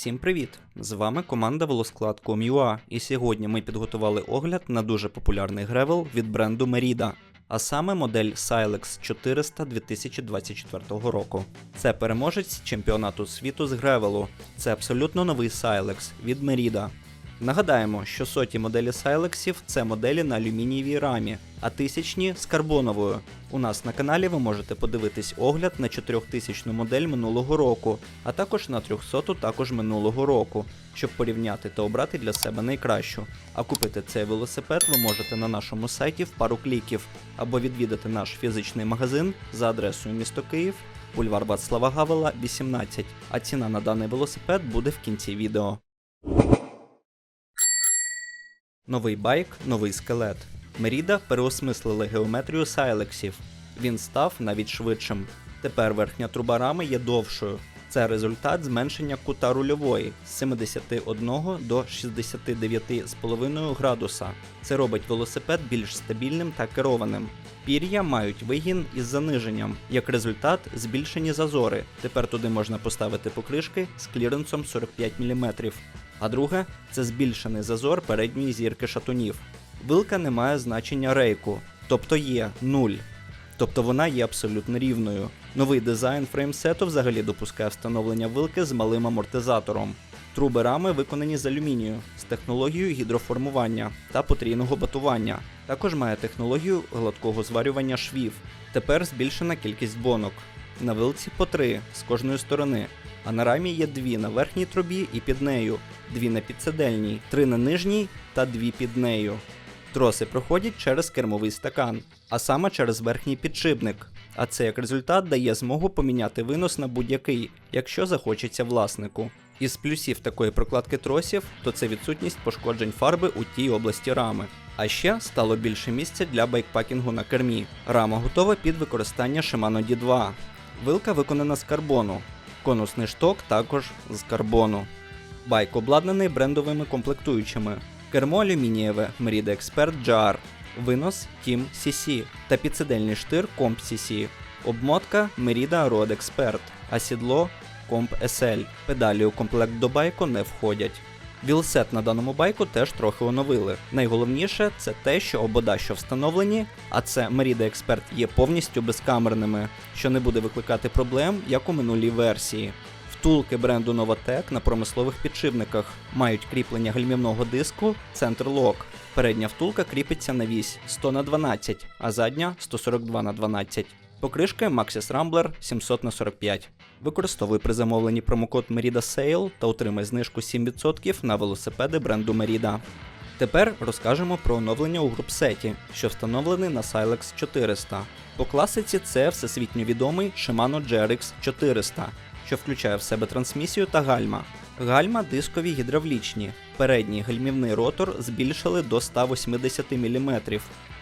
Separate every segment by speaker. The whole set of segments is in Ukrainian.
Speaker 1: Всім привіт! З вами команда Велосклад.com.ua і сьогодні ми підготували огляд на дуже популярний гревел від бренду Merida, а саме модель Silex 400 2024 року. Це переможець чемпіонату світу з гревелу. Це абсолютно новий Silex від Merida. Нагадаємо, що соті моделі Сайлексів це моделі на алюмінієвій рамі, а тисячні з карбоновою. У нас на каналі ви можете подивитись огляд на 4000 модель минулого року, а також на 300 також минулого року, щоб порівняти та обрати для себе найкращу. А купити цей велосипед ви можете на нашому сайті в пару кліків або відвідати наш фізичний магазин за адресою місто Київ, бульвар Вацлава Гавела, 18, а ціна на даний велосипед буде в кінці відео. Новий байк, новий скелет. Меріда переосмислили геометрію сайлексів. Він став навіть швидшим. Тепер верхня труба рами є довшою. Це результат зменшення кута рульової з 71 до 69,5 градуса. Це робить велосипед більш стабільним та керованим. Пір'я мають вигін із заниженням. Як результат, збільшені зазори. Тепер туди можна поставити покришки з кліренсом 45 мм. А друге це збільшений зазор передньої зірки шатунів. Вилка не має значення рейку, тобто є 0. Тобто вона є абсолютно рівною. Новий дизайн фреймсету взагалі допускає встановлення вилки з малим амортизатором. Труби рами виконані з алюмінію з технологією гідроформування та потрійного батування. Також має технологію гладкого зварювання швів. Тепер збільшена кількість бонок. На вилці по три з кожної сторони, а на рамі є дві на верхній трубі і під нею, дві на підседельній, три на нижній та дві під нею. Троси проходять через кермовий стакан, а саме через верхній підшипник. А це як результат дає змогу поміняти винос на будь-який, якщо захочеться власнику. Із плюсів такої прокладки тросів, то це відсутність пошкоджень фарби у тій області рами. А ще стало більше місця для байкпакінгу на кермі. Рама готова під використання Shimano D2. Вилка виконана з карбону. Конусний шток також з карбону. Байк обладнаний брендовими комплектуючими. Кермо алюмінієве Merida Expert GR, винос Team CC та підсидельний штир Comp CC, обмотка Merida Road Expert, а сідло Comp SL. Педалі у комплект до байку не входять. Вілсет на даному байку теж трохи оновили. Найголовніше це те, що обода, що встановлені, а це Merida Expert є повністю безкамерними, що не буде викликати проблем, як у минулій версії. Втулки бренду Novatec на промислових підшипниках мають кріплення гальмівного диску центр лок. Передня втулка кріпиться на вісь 100 на 12, а задня 142 на 12. Покришка Maxis Rambler 700 на 45. Використовуй при замовленні промокод Merida Sale та отримай знижку 7% на велосипеди бренду Merida. Тепер розкажемо про оновлення у групсеті, що встановлений на Silex 400. По класиці це всесвітньо відомий Shimano GRX 400, що включає в себе трансмісію та гальма. Гальма дискові гідравлічні. Передній гальмівний ротор збільшили до 180 мм,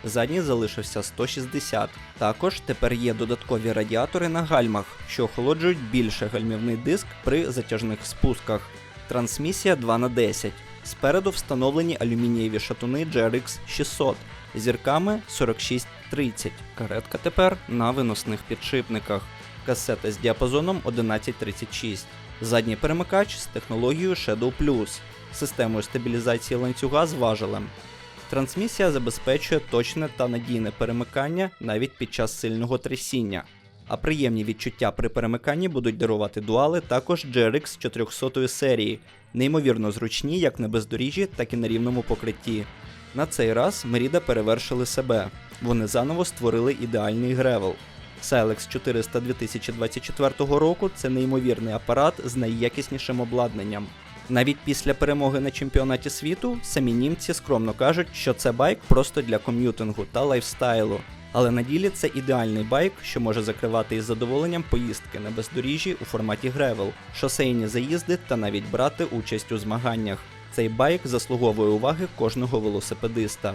Speaker 1: задній залишився 160 Також тепер є додаткові радіатори на гальмах, що охолоджують більше гальмівний диск при затяжних спусках. Трансмісія 2х10. Спереду встановлені алюмінієві шатуни GRX 600 з зірками 4630. Каретка тепер на виносних підшипниках. Касета з діапазоном 1136. Задній перемикач з технологією Shadow Plus, системою стабілізації ланцюга з важелем. Трансмісія забезпечує точне та надійне перемикання навіть під час сильного трясіння. А приємні відчуття при перемиканні будуть дарувати дуали також GRX 400 серії, неймовірно зручні як на бездоріжжі, так і на рівному покритті. На цей раз Merida перевершили себе. Вони заново створили ідеальний гревел. Silex 400 2024 року це неймовірний апарат з найякіснішим обладнанням. Навіть після перемоги на чемпіонаті світу самі німці скромно кажуть, що це байк просто для ком'ютингу та лайфстайлу. Але на ділі це ідеальний байк, що може закривати із задоволенням поїздки на бездоріжжі у форматі гревел, шосейні заїзди та навіть брати участь у змаганнях. Цей байк заслуговує уваги кожного велосипедиста.